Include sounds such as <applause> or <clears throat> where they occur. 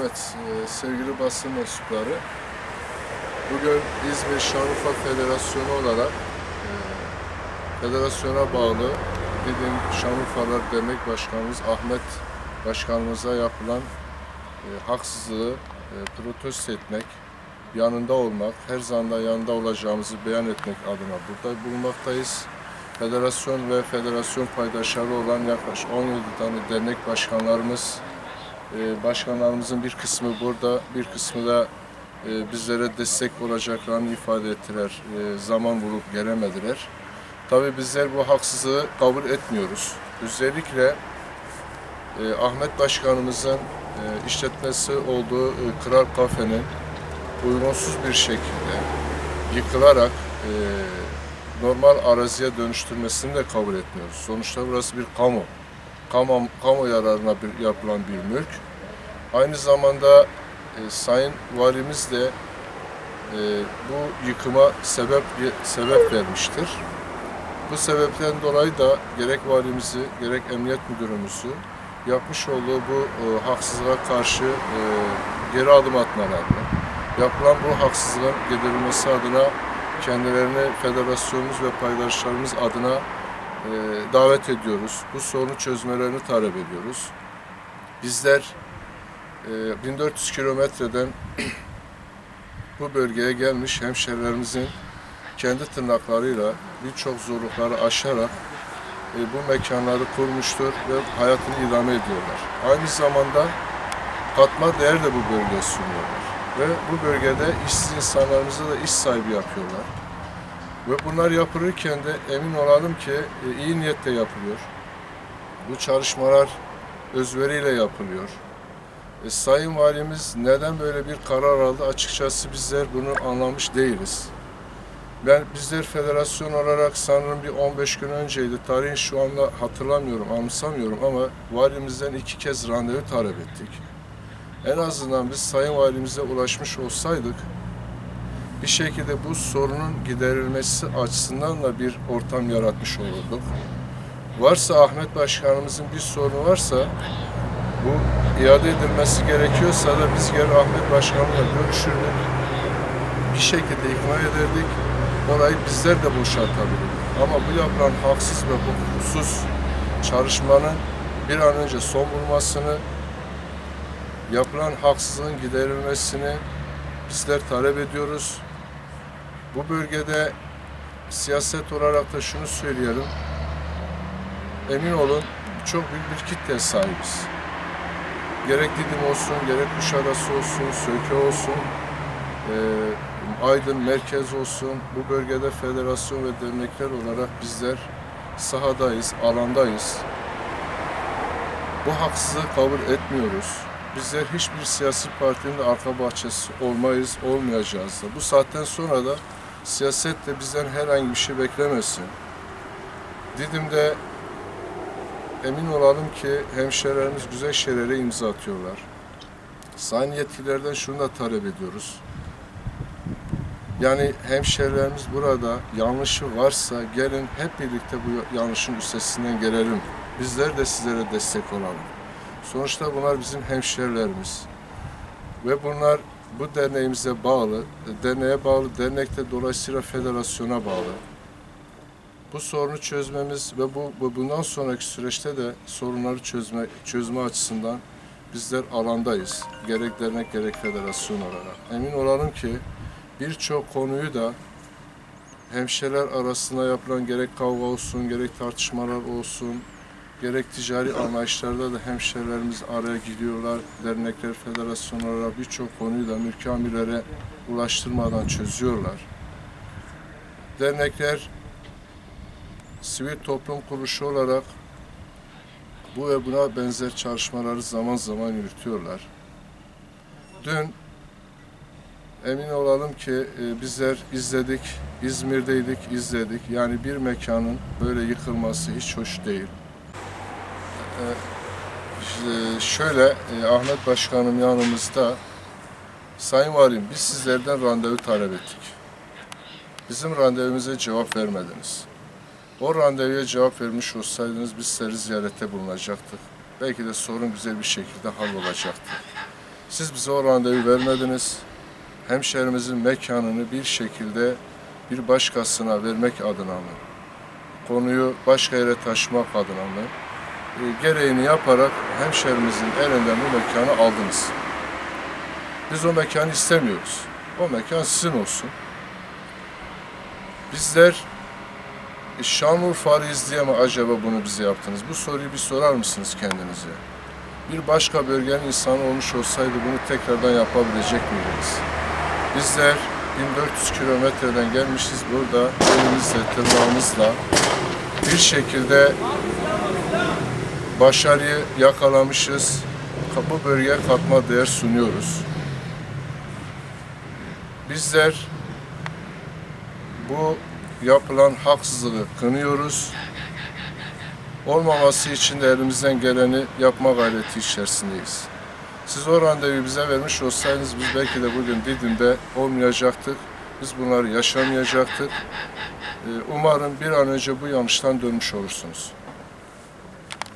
Evet, e, sevgili basın mensupları, bugün İzmir Şanlıurfa Federasyonu olarak e, federasyona bağlı Didim Şanlıurfalar Dernek Başkanımız Ahmet Başkanımıza yapılan e, haksızlığı e, protesto etmek, yanında olmak, her zaman da yanında olacağımızı beyan etmek adına burada bulunmaktayız. Federasyon ve federasyon paydaşları olan yaklaşık 17 tane dernek başkanlarımız, başkanlarımızın bir kısmı burada, bir kısmı da e, bizlere destek olacaklarını ifade ettiler. E, zaman bulup gelemediler. Tabii bizler bu haksızlığı kabul etmiyoruz. Özellikle e, Ahmet Başkanımızın işletmesi olduğu Kral Kafe'nin uygunsuz bir şekilde yıkılarak normal araziye dönüştürmesini de kabul etmiyoruz. Sonuçta burası bir kamu. Kamu, kamu yararına bir, yapılan bir mülk. Aynı zamanda e, Sayın Valimiz de e, bu yıkıma sebep sebep vermiştir. Bu sebepten dolayı da gerek valimizi gerek emniyet müdürümüzü yapmış olduğu bu e, haksızlığa karşı e, geri adım atmalarını, yapılan bu haksızlığın giderilmesi adına kendilerini federasyonumuz ve paydaşlarımız adına davet ediyoruz. Bu sorunu çözmelerini talep ediyoruz. Bizler e, 1400 kilometreden <clears throat> bu bölgeye gelmiş hemşerilerimizin kendi tırnaklarıyla birçok zorlukları aşarak e, bu mekanları kurmuştur ve hayatını idame ediyorlar. Aynı zamanda katma değer de bu bölgeye sunuyorlar. Ve bu bölgede işsiz insanlarımıza da iş sahibi yapıyorlar. Ve bunlar yapılırken de emin olalım ki e, iyi niyetle yapılıyor. Bu çalışmalar özveriyle yapılıyor. E, Sayın Valimiz neden böyle bir karar aldı açıkçası bizler bunu anlamış değiliz. Ben bizler federasyon olarak sanırım bir 15 gün önceydi. Tarihin şu anda hatırlamıyorum, anımsamıyorum ama valimizden iki kez randevu talep ettik. En azından biz Sayın Valimize ulaşmış olsaydık bir şekilde bu sorunun giderilmesi açısından da bir ortam yaratmış olurduk. Varsa Ahmet Başkanımızın bir sorunu varsa bu iade edilmesi gerekiyorsa da biz geri Ahmet Başkanımla görüşürdük. Bir şekilde ikna ederdik. Orayı bizler de boşaltabilirdik. Ama bu yapılan haksız ve hukuksuz çalışmanın bir an önce son bulmasını, yapılan haksızlığın giderilmesini bizler talep ediyoruz. Bu bölgede siyaset olarak da şunu söyleyelim. Emin olun çok büyük bir kitle sahibiz. Gerek Didim olsun, gerek Kuşadası olsun, Söke olsun, e, Aydın merkez olsun, bu bölgede federasyon ve dernekler olarak bizler sahadayız, alandayız. Bu haksızlığı kabul etmiyoruz. Bizler hiçbir siyasi partinin arka bahçesi olmayız, olmayacağız da. Bu saatten sonra da siyaset de bizden herhangi bir şey beklemesin. Didim'de emin olalım ki hemşehrilerimiz güzel şeylere imza atıyorlar. Sayın yetkililerden şunu da talep ediyoruz. Yani hemşehrilerimiz burada yanlışı varsa gelin hep birlikte bu yanlışın üstesinden gelelim. Bizler de sizlere destek olalım. Sonuçta bunlar bizim hemşehrilerimiz. Ve bunlar bu derneğimize bağlı, derneğe bağlı, dernekte dolayısıyla federasyona bağlı. Bu sorunu çözmemiz ve bu, bu bundan sonraki süreçte de sorunları çözme çözme açısından bizler alandayız. Gerek dernek gerek federasyon olarak. Emin olalım ki birçok konuyu da hemşireler arasında yapılan gerek kavga olsun, gerek tartışmalar olsun, gerek ticari anlayışlarda da hemşerilerimiz araya gidiyorlar. Dernekler, federasyonlara birçok konuyu da mülki ulaştırmadan çözüyorlar. Dernekler sivil toplum kuruluşu olarak bu ve buna benzer çalışmaları zaman zaman yürütüyorlar. Dün emin olalım ki e, bizler izledik, İzmir'deydik, izledik. Yani bir mekanın böyle yıkılması hiç hoş değil. E, ş- şöyle, e, Ahmet Başkanım yanımızda. Sayın Valim, biz sizlerden randevu talep ettik. Bizim randevumuza cevap vermediniz. O randevuya cevap vermiş olsaydınız biz sizi ziyarette bulunacaktık. Belki de sorun güzel bir şekilde hallolacaktı. Siz bize o randevu vermediniz. Hemşehrimizin mekanını bir şekilde bir başkasına vermek adına mı? Konuyu başka yere taşımak adına mı? E, gereğini yaparak hemşehrimizin elinden bu mekanı aldınız. Biz o mekanı istemiyoruz. O mekan sizin olsun. Bizler e, Şanlıurfa'lıyız diye mi acaba bunu bize yaptınız? Bu soruyu bir sorar mısınız kendinize? Bir başka bölgenin insanı olmuş olsaydı bunu tekrardan yapabilecek miydiniz? Bizler 1400 kilometreden gelmişiz burada elimizle, tırnağımızla bir şekilde başarıyı yakalamışız. Bu bölgeye katma değer sunuyoruz. Bizler bu yapılan haksızlığı kınıyoruz. Olmaması için de elimizden geleni yapma gayreti içerisindeyiz. Siz o randevuyu bize vermiş olsaydınız biz belki de bugün Didim'de olmayacaktık. Biz bunları yaşamayacaktık. Ee, Umarım bir an önce bu yanlıştan dönmüş olursunuz.